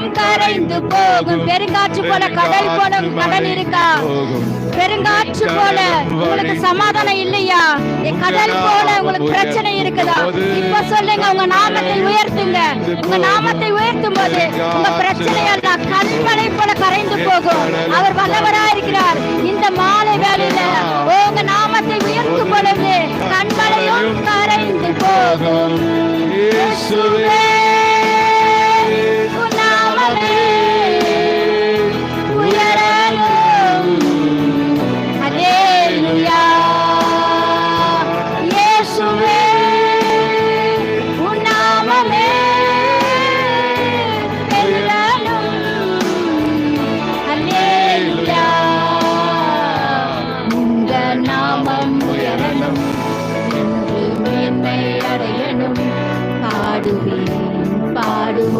கண்மலையும் கரைந்து போகும். பெருங்காற்று போல கடல் போல கடன் இருக்கா? பெருங்காற்று போல உங்களுக்கு சமாதானம் இல்லையா? என் கடல் போல உங்களுக்கு பிரச்சனை இருக்குதா? இப்ப சொல்லுங்க உங்க நாமத்தை உயர்த்துங்க. உங்க நாமத்தை உயர்த்தும் போது உங்க பிரச்சனை எல்லாம் கண்மலை போல கரைந்து போகும். அவர் வல்லவரா இருக்கிறார். இந்த மாலை வேளையில உங்க நாமத்தை உயர்த்தும் பொழுது கண்மலையும் கரைந்து போகும். পারবে পারব